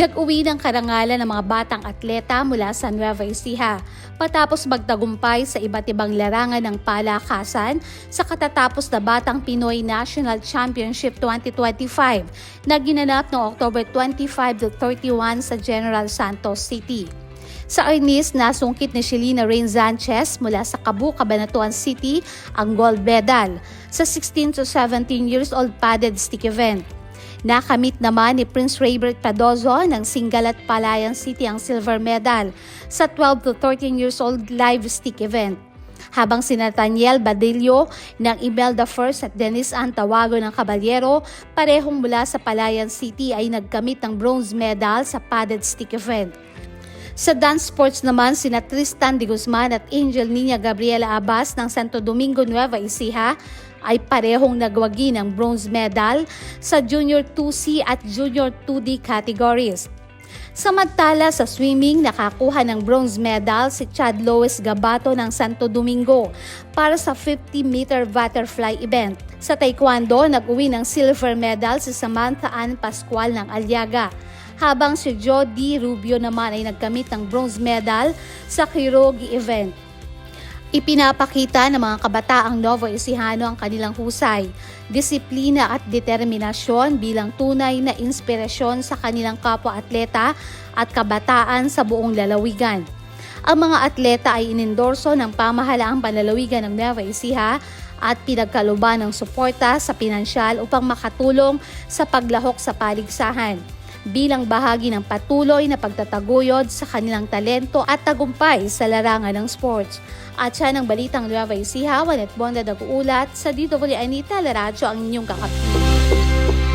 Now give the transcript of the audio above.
Nag-uwi ng karangalan ng mga batang atleta mula sa Nueva Ecija patapos magtagumpay sa iba't ibang larangan ng palakasan sa katatapos na Batang Pinoy National Championship 2025 na ginanap noong October 25 to 31 sa General Santos City. Sa Arnis, nasungkit ni Shelina Rain Sanchez mula sa Cabu, Cabanatuan City ang gold medal sa 16 to 17 years old padded stick event. Nakamit naman ni Prince Raybert Padozo ng Singal at Palayan City ang silver medal sa 12 to 13 years old live stick event. Habang si Nathaniel Badillo ng Imelda First at Dennis Antawago ng Caballero, parehong mula sa Palayan City ay nagkamit ng bronze medal sa padded stick event. Sa dance sports naman, sina Tristan de Guzman at Angel Nina Gabriela Abas ng Santo Domingo Nueva Ecija ay parehong nagwagi ng bronze medal sa Junior 2C at Junior 2D categories. Samantala sa swimming, nakakuha ng bronze medal si Chad Lois Gabato ng Santo Domingo para sa 50-meter butterfly event. Sa taekwondo, nag-uwi ng silver medal si Samantha Ann Pascual ng Aliaga habang si Jody Rubio naman ay nagkamit ng bronze medal sa Kirogi event. Ipinapakita ng mga kabataang Novo Ecijano ang kanilang husay, disiplina at determinasyon bilang tunay na inspirasyon sa kanilang kapwa-atleta at kabataan sa buong lalawigan. Ang mga atleta ay inendorso ng pamahalaang panlalawigan ng Nueva Ecija at pinagkaluban ng suporta sa pinansyal upang makatulong sa paglahok sa paligsahan bilang bahagi ng patuloy na pagtataguyod sa kanilang talento at tagumpay sa larangan ng sports. At siya ng Balitang Nueva Ecija, Juanet Bonda nag-uulat sa DWI Anita Laradyo ang inyong kakapit.